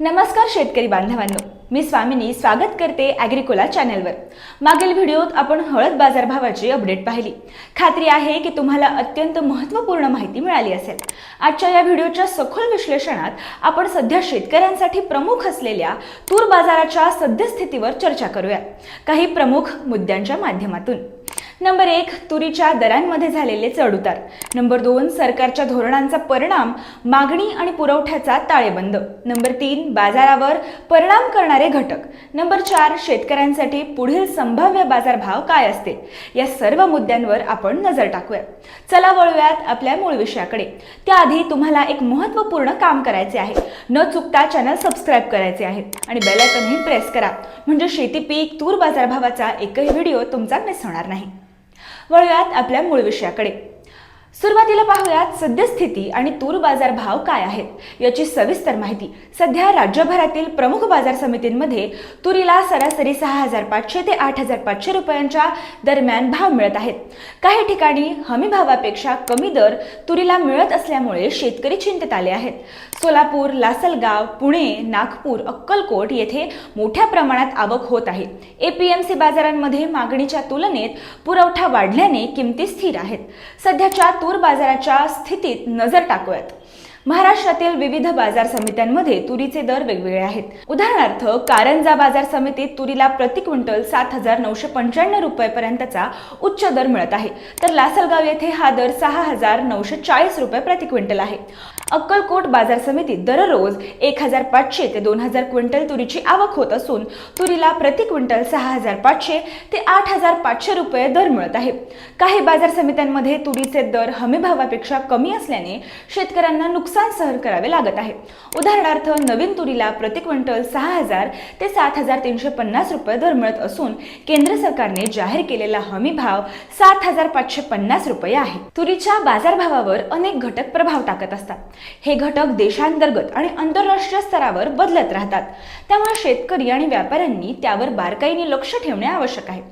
नमस्कार शेतकरी बांधवांनो. मी स्वामिनी स्वागत करते ॲग्रिकोला चॅनलवर मागील व्हिडिओत आपण हळद बाजारभावाची अपडेट पाहिली. खात्री आहे की तुम्हाला अत्यंत महत्त्वपूर्ण माहिती मिळाली असेल. आजच्या या व्हिडिओच्या सखोल विश्लेषणात आपण सध्या शेतकऱ्यांसाठी प्रमुख असलेल्या तूर बाजाराच्या सद्यस्थितीवर चर्चा करूया. काही प्रमुख मुद्द्यांच्या माध्यमातून. नंबर एक तुरीच्या दरांमध्ये झालेले चढउतार. नंबर दोन सरकारच्या धोरणांचा परिणाम मागणी आणि पुरवठ्याचा ताळेबंद. नंबर तीन बाजारावर परिणाम करणारे घटक. नंबर चार शेतकऱ्यांसाठी पुढील संभाव्य बाजारभाव काय असते या सर्व मुद्द्यांवर आपण नजर टाकूया. चला वळूयात आपल्या मूळ विषयाकडे. त्याआधी तुम्हाला एक महत्त्वपूर्ण काम करायचे आहे. न चुकता चॅनल सबस्क्राईब करायचे आहे आणि बेलायकनही प्रेस करा. म्हणजे शेती पीक तूर बाजारभावाचा एकही व्हिडिओ तुमचा मिस होणार नाही. वळूयात आपल्या मूळ विषयाकडे. सुरुवातीला पाहूयात सद्यस्थिती आणि तूर बाजार भाव काय आहेत याची सविस्तर माहिती सध्या राज्यभरातील प्रमुख बाजार समितींमध्ये तुरीला सरासरी सहा हजार पाचशे ते आठ हजार पाचशे रुपयांच्या दरम्यान भाव मिळत आहेत. काही ठिकाणी हमी भावापेक्षा कमी दर तुरीला मिळत असल्यामुळे शेतकरी चिंतेत आले आहेत. सोलापूर लासलगाव पुणे नागपूर अक्कलकोट येथे मोठ्या प्रमाणात आवक होत आहे. एपीएमसी बाजारांमध्ये मागणीच्या तुलनेत पुरवठा वाढल्याने किमती स्थिर आहेत. सध्याच्या तूर बाजाराच्या स्थितीत नजर टाकूयात. महाराष्ट्रातील विविध बाजार समित्यांमध्ये तुरीचे दर वेगवेगळे आहेत. उदाहरणार्थ कारंजा बाजार समितीत तुरीला प्रति क्विंटल सात हजार नऊशे पंच्याण्णव रुपयेपर्यंतचा उच्च दर मिळत आहे. तर लासलगाव येथे हा दर सहा हजार नऊशे चाळीस रुपये प्रति क्विंटल आहे. अक्कलकोट बाजार समितीत दररोज एक हजार पाचशे ते दोन हजार क्विंटल तुरीची आवक होत असून तुरीला प्रति क्विंटल सहा हजार पाचशे ते आठ हजार पाचशे रुपये दर मिळत आहे. काही बाजार समित्यांमध्ये तुरीचे दर हमी भावापेक्षा कमी असल्याने शेतकऱ्यांना नुकसान सहन करावे लागत आहे. उदाहरणार्थ नवीन तुरीला प्रति क्विंटल सहा हजार ते सात हजार तीनशे पन्नास रुपये दर मिळत असून केंद्र सरकारने जाहीर केलेला हमी भाव सात हजार पाचशे पन्नास रुपये आहे. तुरीच्या बाजारभावावर अनेक घटक प्रभाव टाकत असतात. हे घटक देशांतर्गत आणि आंतरराष्ट्रीय स्तरावर बदलत राहतात. त्यामुळे शेतकरी आणि व्यापाऱ्यांनी त्यावर बारकाईने लक्ष ठेवणे आवश्यक आहे.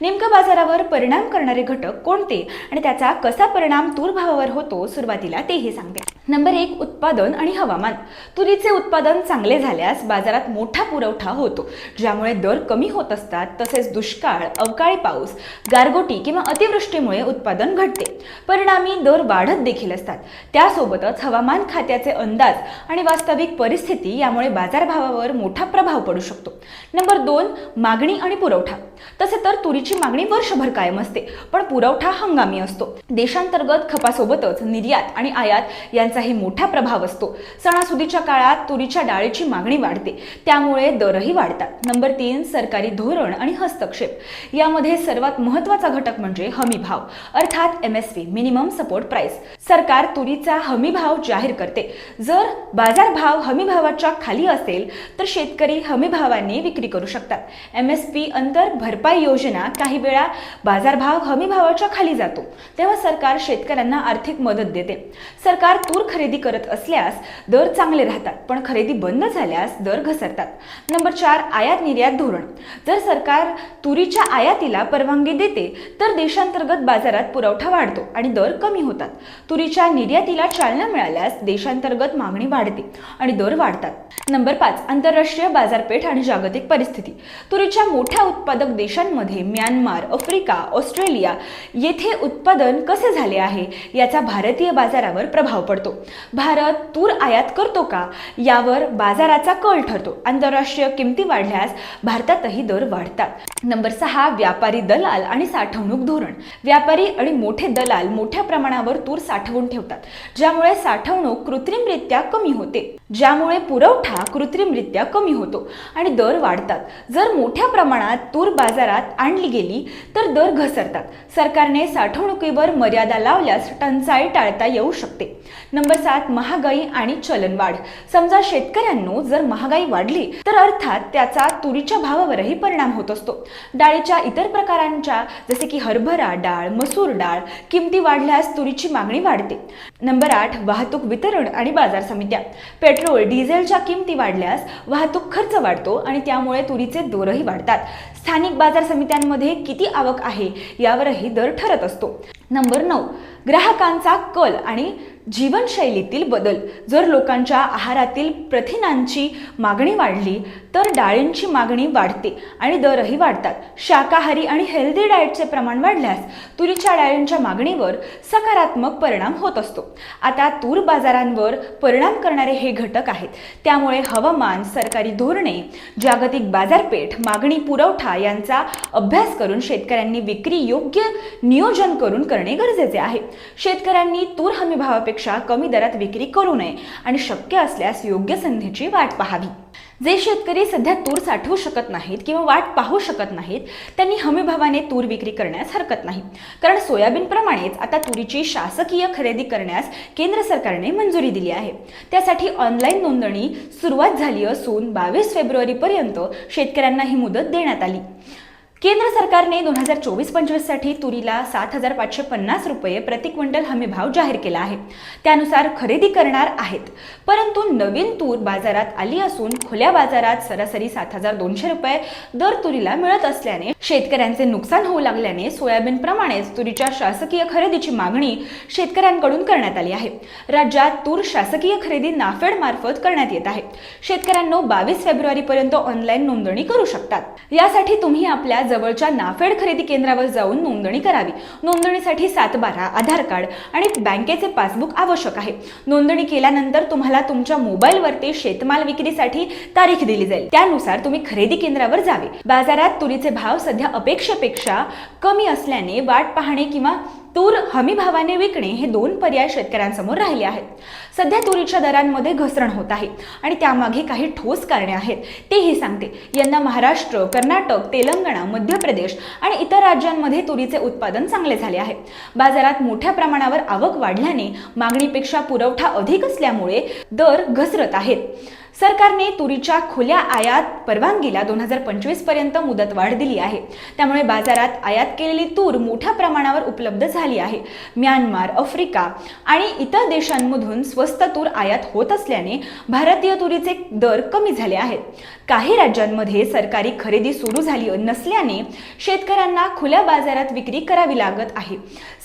नेमकं बाजारावर परिणाम करणारे घटक कोणते आणि त्याचा कसा परिणाम तूर भावावर होतो सुरुवातीला तेही सांगते. नंबर एक उत्पादन आणि हवामान. तुरीचे उत्पादन चांगले झाल्यास बाजारात मोठा पुरवठा होतो ज्यामुळे दर कमी होत असतात तसेच दुष्काळ अवकाळी पाऊस गारगोटी किंवा अतिवृष्टीमुळे उत्पादन घटते. परिणामी दर वाढत देखील असतात. त्यासोबतच हवामान खात्याचे अंदाज आणि वास्तविक परिस्थिती यामुळे बाजारभावावर मोठा प्रभाव पडू शकतो. नंबर दोन मागणी आणि पुरवठा. तसे तर तुरीची मागणी वर्षभर कायम असते. पण पुरवठा हंगामी असतो. देशांतर्गत खपासोबतच निर्यात आणि आयात यांचाही मोठा प्रभाव असतो. सणासुदीच्या काळात तुरीच्या डाळीची मागणी वाढते. त्यामुळे दरही वाढतात. नंबर तीन सरकारी धोरण आणि हस्तक्षेप. यामध्ये सर्वात महत्त्वाचा घटक म्हणजे हमी भाव. अर्थात M S P minimum support price. सरकार तुरीचा हमी भाव जाहीर करते. जर बाजार भाव हमी भावाच्या खाली असेल तर शेतकरी हमी भावाने विक्री करू शकतात. एम एस पी अंतर भरपाई योजना काही वेळा बाजारभाव हमी भावाच्या खाली जातो तेव्हा सरकार शेतकऱ्यांना आर्थिक मदत देते. सरकार तूर खरेदी करत असल्यास दर चांगले राहतात पण खरेदी बंद झाल्यास दर घसरतात. नंबर चार आयात निर्यात धोरण. जर सरकार तुरीच्या आयातीला परवानगी देते तर देशांतर्गत बाजारात पुरवठा वाढतो आणि दर कमी होतात. तुरीच्या निर्यातीला चालना मिळाल्यास देशांतर्गत मागणी वाढते आणि दर वाढतात. नंबर पाच आंतरराष्ट्रीय बाजारपेठ आणि जागतिक परिस्थिती. तुरीच्या मोठ्या उत्पादक देशांमध्ये म्यानमार आफ्रिका ऑस्ट्रेलिया येथे उत्पादन कसे झाले आहे याचा भारतीय बाजारावर प्रभाव पडतो. भारत तूर आयात करतो का यावर बाजाराचा कल ठरतो. आंतरराष्ट्रीय किमती वाढल्यास भारतातही दर वाढतात. नंबर सहा व्यापारी दलाल आणि साठवणूक धोरण. व्यापारी आणि मोठे दलाल मोठ्या प्रमाणावर तूर साठवून ठेवतात ज्यामुळे साठवणूक कृत्रिमरित्या कमी होते. ज्यामुळे पुरवठा कृत्रिमरित्या कमी होतो आणि दर वाढतात. जर मोठ्या प्रमाणात तूर बाजारात आणली गेली तर दर घसरतात. सरकारने साठवणुकीवर मर्यादा लावल्यास टंचाई टाळता येऊ शकते. नंबर सात महागाई आणि चलनवाढ. समजा शेतकऱ्यांनो जर महागाई वाढली तर अर्थात त्याचा तुरीच्या भावावरही परिणाम होत असतो. डाळीच्या इतर प्रकारांच्या जसे की हरभरा डाळ मसूर डाळ किमती वाढल्यास तुरीची मागणी वाढते. नंबर आठ वाहतूक वितरण आणि बाजार समित्या. पेट्रोल डिझेलच्या किमती वाढल्यास वाहतूक खर्च वाढतो आणि त्यामुळे तुरीचे दरही वाढतात. स्थानिक बाजार समित्यांमध्ये किती आवक आहे यावरही दर ठरत असतो. नंबर नऊ ग्राहकांचा कल आणि जीवनशैलीतील बदल. जर लोकांच्या आहारातील प्रथिनांची मागणी वाढली तर डाळींची मागणी वाढते आणि दरही वाढतात. शाकाहारी आणि हेल्दी डाएटचे प्रमाण वाढल्यास तुरीच्या डाळींच्या मागणीवर सकारात्मक परिणाम होत असतो. आता तूर बाजारांवर परिणाम करणारे हे घटक आहेत. त्यामुळे हवामान सरकारी धोरणे जागतिक बाजारपेठ मागणी पुरवठा यांचा अभ्यास करून शेतकऱ्यांनी विक्री योग्य नियोजन करून करणे गरजेचे आहे. शेतकऱ्यांनी तूर हमी भावापेक्षा कमी दरात विक्री करू नये आणि शक्य असल्यास योग्य संधीची वाट पाहावी. जे शेतकरी सध्या तूर साठवू शकत नाहीत किंवा वाट पाहू शकत नाहीत त्यांनी हमीभावाने तूर विक्री करण्यास हरकत नाही. कारण सोयाबीनप्रमाणेच आता तुरीची शासकीय खरेदी करण्यास केंद्र सरकारने मंजुरी दिली आहे. त्यासाठी ऑनलाईन नोंदणी सुरुवात झाली असून बावीस फेब्रुवारीपर्यंत शेतकऱ्यांना ही मुदत देण्यात आली. केंद्र सरकारने दोन हजार चोवीस पंचवीससाठी तुरीला सात हजार पाचशे पन्नास रुपये प्रति क्विंटल हमी भाव जाहीर केला आहे. त्यानुसार खरेदी करणार आहेत. परंतु नवीन तूर बाजारात आली असून खुल्या बाजारात सरासरी सात हजार दोनशे रुपये दर तुरीला मिळत असल्याने शेतकऱ्यांचे नुकसान होऊ लागल्याने सोयाबीनप्रमाणेच तुरीच्या शासकीय खरेदीची मागणी शेतकऱ्यांकडून करण्यात आली आहे. राज्यात तूर शासकीय खरेदी नाफेड मार्फत करण्यात येत आहे. शेतकऱ्यांनो बावीस फेब्रुवारीपर्यंत ऑनलाईन नोंदणी करू शकतात. यासाठी तुम्ही आपल्या जवळच्या नाफेड खरेदी केंद्रावर जाऊन नोंदणी करावी. नोंदणीसाठी सातबारा आधार कार्ड आणि बँकेचे पासबुक आवश्यक आहे. नोंदणी केल्यानंतर तुम्हाला तुमच्या मोबाईलवरती शेतमाल विक्रीसाठी तारीख दिली जाईल. त्यानुसार तुम्ही खरेदी केंद्रावर जावे. बाजारात तुरीचे भाव सध्या अपेक्षेपेक्षा कमी असल्याने वाट पाहणे किंवा तूर हमी भावाने विकणे हे दोन पर्याय शेतकऱ्यांसमोर राहिले आहेत. सध्या तुरीच्या दरांमध्ये घसरण होत आहे आणि त्यामागे काही ठोस कारणे आहेत. तेही सांगते. यंदा महाराष्ट्र कर्नाटक तेलंगणा मध्य प्रदेश आणि इतर राज्यांमध्ये तुरीचे उत्पादन चांगले झाले आहे. बाजारात मोठ्या प्रमाणावर आवक वाढल्याने मागणीपेक्षा पुरवठा अधिक असल्यामुळे दर घसरत आहेत. सरकारने तुरीच्या खुल्या आयात परवानगीला दोन हजार पंचवीसपर्यंत मुदत वाढ दिली आहे. त्यामुळे बाजारात आयात केलेली तूर मोठ्या प्रमाणावर उपलब्ध झाली आहे. म्यानमार आफ्रिका आणि इतर देशांमधून स्वस्त तूर आयात होत असल्याने भारतीय तुरीचे दर कमी झाले आहेत. काही राज्यांमध्ये सरकारी खरेदी सुरू झाली नसल्याने शेतकऱ्यांना खुल्या बाजारात विक्री करावी लागत आहे.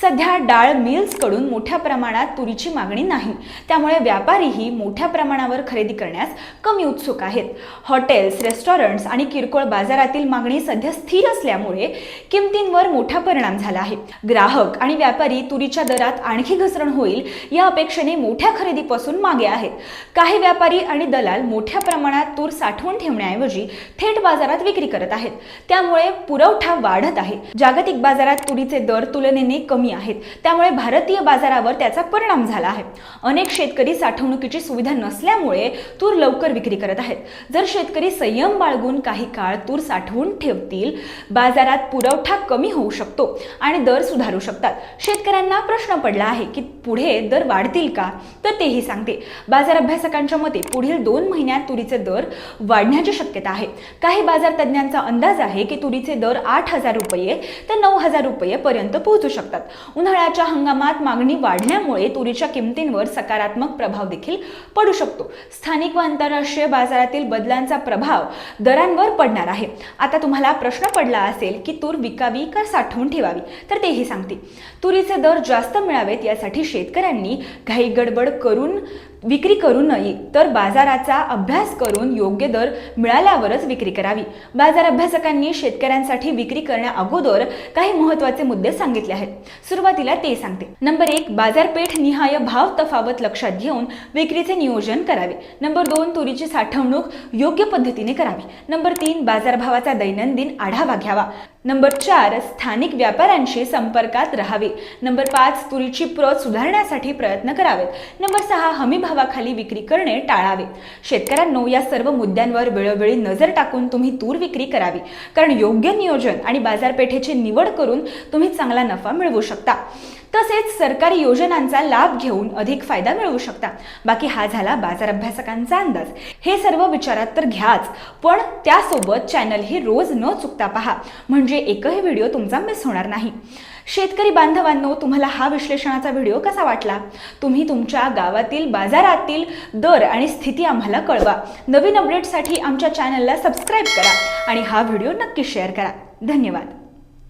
सध्या डाळ मिल्सकडून मोठ्या प्रमाणात तुरीची मागणी नाही. त्यामुळे व्यापारीही मोठ्या प्रमाणावर खरेदी करण्यास कमी उत्सुक आहेत. हॉटेल्स रेस्टॉरंट्स आणि किरकोळ बाजारातील मागणी सध्या स्थिर असल्यामुळे किमतींवर मोठा परिणाम झाला आहे. ग्राहक आणि व्यापारी तुरीच्या दरात आणखी घसरण होईल या अपेक्षेने मोठ्या खरेदीपासून मागे आहेत. काही व्यापारी आणि दलाल मोठ्या प्रमाणात तूर साठवून ठेवण्याऐवजी थेट बाजारात विक्री करत आहेत. त्यामुळे पुरवठा वाढत आहे. जागतिक बाजारात तुरीचे दर तुलनेने कमी आहेत. त्यामुळे भारतीय बाजारावर त्याचा परिणाम झाला आहे. अनेक शेतकरी साठवणुकीची सुविधा नसल्यामुळे तूर लवकर लवकर विक्री करत आहेत. जर शेतकरी संयम बाळगून काही काळ तूर साठवून ठेवतील बाजारात पुरवठा कमी होऊ शकतो आणि दर सुधारू शकतात. शेतकऱ्यांना प्रश्न पडला आहे की पुढे दर वाढतील का? तर तेही सांगते. बाजार अभ्यासकांच्या मते पुढील दोन महिन्यात तुरीचे दर वाढण्याची शक्यता आहे. काही बाजार तज्ज्ञांचा अंदाज आहे की तुरीचे दर आठ हजार रुपये ते नऊ हजार रुपये पर्यंत पोहोचू शकतात. उन्हाळ्याच्या हंगामात मागणी वाढल्यामुळे तुरीच्या किमतींवर सकारात्मक प्रभाव देखील पडू शकतो. स्थानिक व आंतरराष्ट्रीय बाजारातील बदलांचा प्रभाव दरांवर पडणार आहे. आता तुम्हाला प्रश्न पडला असेल की तूर विकावी का साठवून ठेवावी? तर तेही सांगते. तुरीचे दर जास्त मिळावेत यासाठी शेतकऱ्यांनी घाई गडबड करून विक्री करू नये तर बाजाराचा अभ्यास करून योग्य दर मिळाल्यावरच विक्री करावी. बाजार अभ्यासकांनी शेतकऱ्यांसाठी विक्री करण्या अगोदर काही महत्त्वाचे मुद्दे सांगितले आहेत. सुरुवातीला ते सांगते. नंबर एक बाजारपेठ निहाय भाव तफावत लक्षात घेऊन विक्रीचे नियोजन करावे. नंबर दोन तुरीची साठवणूक योग्य पद्धतीने करावी. नंबर तीन बाजारभावाचा दैनंदिन आढावा घ्यावा. नंबर चार स्थानिक व्यापाऱ्यांशी संपर्कात राहावे. नंबर पाच तुरीची प्रत सुधारण्यासाठी प्रयत्न करावेत. नंबर सहा हमीभावाखाली विक्री करणे टाळावे. शेतकऱ्यांनो या सर्व मुद्द्यांवर वेळोवेळी नजर टाकून तुम्ही तूर विक्री करावी. कारण योग्य नियोजन आणि बाजारपेठेची निवड करून तुम्ही चांगला नफा मिळवू शकता. तसेच सरकारी योजनांचा लाभ घेऊन अधिक फायदा मिळवू शकता. बाकी हा झाला बाजार अभ्यासकांचा अंदाज. हे सर्व विचारात तर घ्याच पण त्यासोबत चॅनल ही रोज न चुकता पहा. म्हणजे एकही व्हिडिओ तुमचा मिस होणार नाही. शेतकरी बांधवांनो तुम्हाला हा विश्लेषणाचा व्हिडिओ कसा वाटला? तुम्ही तुमच्या गावातील बाजारातील दर आणि स्थिती आम्हाला कळवा. नवीन अपडेटसाठी आमच्या चॅनलला सबस्क्राईब करा आणि हा व्हिडिओ नक्की शेअर करा. धन्यवाद.